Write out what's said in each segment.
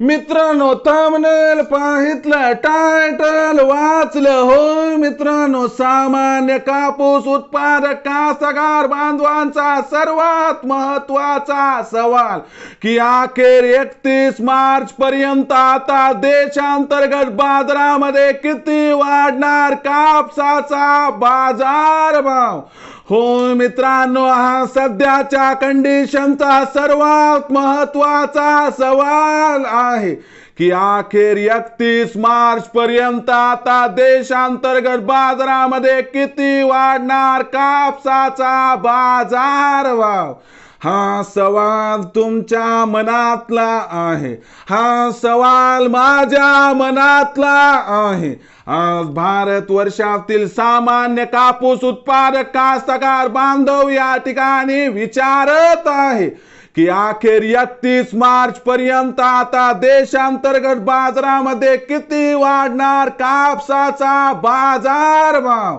मित्रांनो थांबनेल पाहितलं टायटल वाचलं. हो मित्रांनो सामान्य कापूस उत्पादक कास्तकार बांधवांचा सर्वात महत्त्वाचा सवाल की अखेर एकतीस मार्च पर्यंत आता देशांतर्गत बाजारामध्ये किती वाढणार कापसाचा बाजार भाव हो मित्रांनो हा सध्याच्या कंडिशनचा सर्वात महत्त्वाचा सवाल आहे की अखेर एकतीस मार्च पर्यंत आता देशांतर्गत बाजारामध्ये किती वाढणार कापसाचा बाजार भाव? हा सवाल तुमच्या मनातला आहे. हा सवाल माझ्या मनातला आहे. आज भारत वर्षातील सामान्य कापूस उत्पादक कास्तकार बांधव या ठिकाणी विचारत आहे की अखेर एकतीस मार्च पर्यंत आता देशांतर्गत बाजारामध्ये किती वाढणार कापसाचा बाजार भाव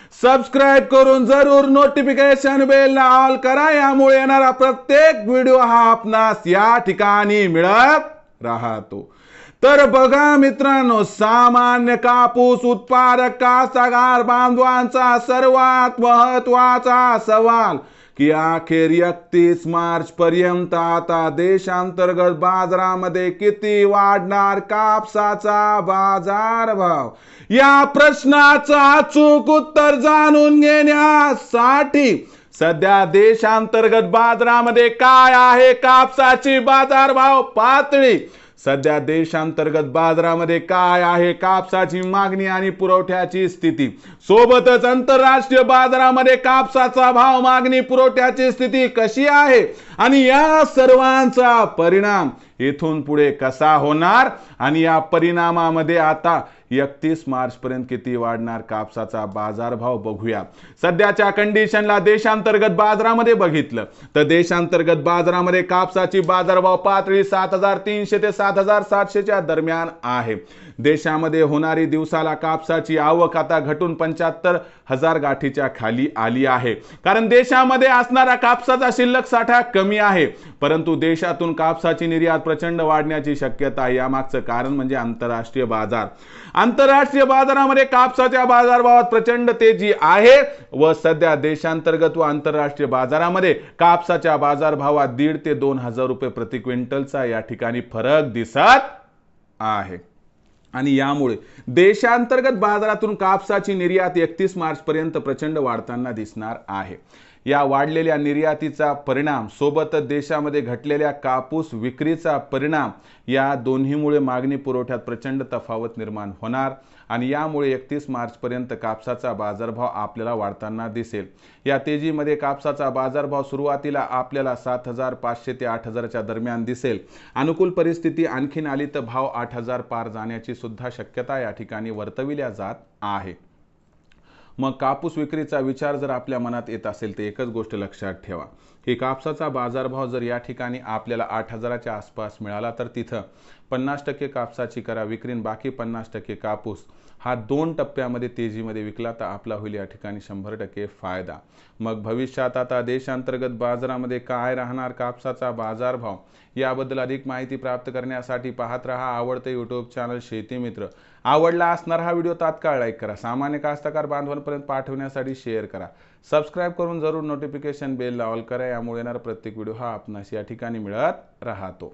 सबस्क्राईब करून जरूर नोटिफिकेशन बेलला ऑल करा. यामुळे येणारा प्रत्येक व्हिडिओ हा आपणास या ठिकाणी मिळत राहतो. तर बघा मित्रांनो सामान्य कापूस उत्पादक कास्तकार बांधवांचा सर्वात महत्त्वाचा सवाल की अखेर एकतीस मार्च पर्यंत आता देशांतर्गत बाजारामध्ये किती वाढणार कापसाचा बाजार भाव या प्रश्नाचं अचूक उत्तर जाणून घेण्यासाठी सध्या देशांतर्गत बाजारामध्ये काय आहे? कापसाची बाजारभाव पातळी सध्या देशांतर्गत बाजारामध्ये काय आहे कापसाची मागणी आणि पुरवठ्याची स्थिती? सोबतच आंतरराष्ट्रीय बाजारामध्ये कापसाचा भाव मागणी पुरवठ्याची स्थिती कशी आहे? आणि या सर्वांचा परिणाम इथून पुढे कसा होणार? आणि या परिणामामध्ये आता एकतीस मार्च पर्यंत किती वाढणार कापसाचा बाजारभाव बघूया. सध्याच्या कंडिशनला देशांतर्गत बाजारामध्ये बघितलं. तर देशांतर्गत बाजारामध्ये कापसाची बाजारभाव पातळी सात हजार तीनशे ते सात हजार सातशेच्या दरम्यान आहे. देशामध्ये होणारी दिवसाला कापसाची आवक आता घटून पंच्याहत्तर हजार गाठीच्या खाली आली आहे. कारण देशामध्ये असणारा कापसाचा शिल्लक साठा कमी आहे. परंतु देशातून कापसाची निर्यात प्रचंड वाढण्याची शक्यता यामागचं कारण म्हणजे आंतरराष्ट्रीय बाजार. आंतरराष्ट्रीय बाजारामध्ये कापसाच्या बाजारभावात प्रचंड तेजी आहे व सध्या देशांतर्गत व आंतरराष्ट्रीय बाजारामध्ये कापसाच्या बाजारभावात दीड ते दोन हजार रुपये प्रति क्विंटलचा या ठिकाणी फरक दिसत आहे. आणि यामुळे देशांतर्गत बाजारातून कापसाची निर्यात एकतीस मार्च पर्यंत प्रचंड वाढताना दिसणार आहे. या वाढलेल्या निर्यातीचा परिणाम सोबतच देशामध्ये घटलेल्या कापूस विक्रीचा परिणाम या दोन्हीमुळे मागणी पुरवठ्यात प्रचंड तफावत निर्माण होणार आणि यामुळे एकतीस मार्चपर्यंत कापसाचा बाजारभाव आपल्याला वाढताना दिसेल. या तेजीमध्ये कापसाचा बाजारभाव सुरुवातीला आपल्याला सात हजार पाचशे ते आठ हजारच्या दरम्यान दिसेल. अनुकूल परिस्थिती आणखीन आली तर भाव आठ हजार पार जाण्याची सुद्धा शक्यता या ठिकाणी वर्तविल्या जात आहे. मग कापूस विक्रीचा विचार जर आपल्या मनात येत असेल तर एकच गोष्ट लक्षात ठेवा. की कापसाचा बाजारभाव जर या ठिकाणी आपल्याला आठ हजाराच्या आसपास मिळाला तर तिथं पन्नास टक्के कापसाची करा विक्रीन बाकी पन्नास टक्के कापूस. हा दोन टप्प्यामध्ये तेजीमध्ये विकला तर आपला होईल या ठिकाणी शंभर टक्के फायदा. मग भविष्यात आता देशांतर्गत बाजारामध्ये काय राहणार कापसाचा बाजारभाव? याबद्दल अधिक माहिती प्राप्त करण्यासाठी पाहत रहा आवडते यूट्यूब चॅनल शेती मित्र. आवडला असणार हा व्हिडिओ तात्काळ लाईक करा. सामान्य कास्तकार बांधवांपर्यंत पाठवण्यासाठी शेअर करा. सबस्क्राईब करून जरूर नोटिफिकेशन बेल ऑल करा. यामुळे येणारा प्रत्येक व्हिडिओ हा आपणास या ठिकाणी मिळत राहतो.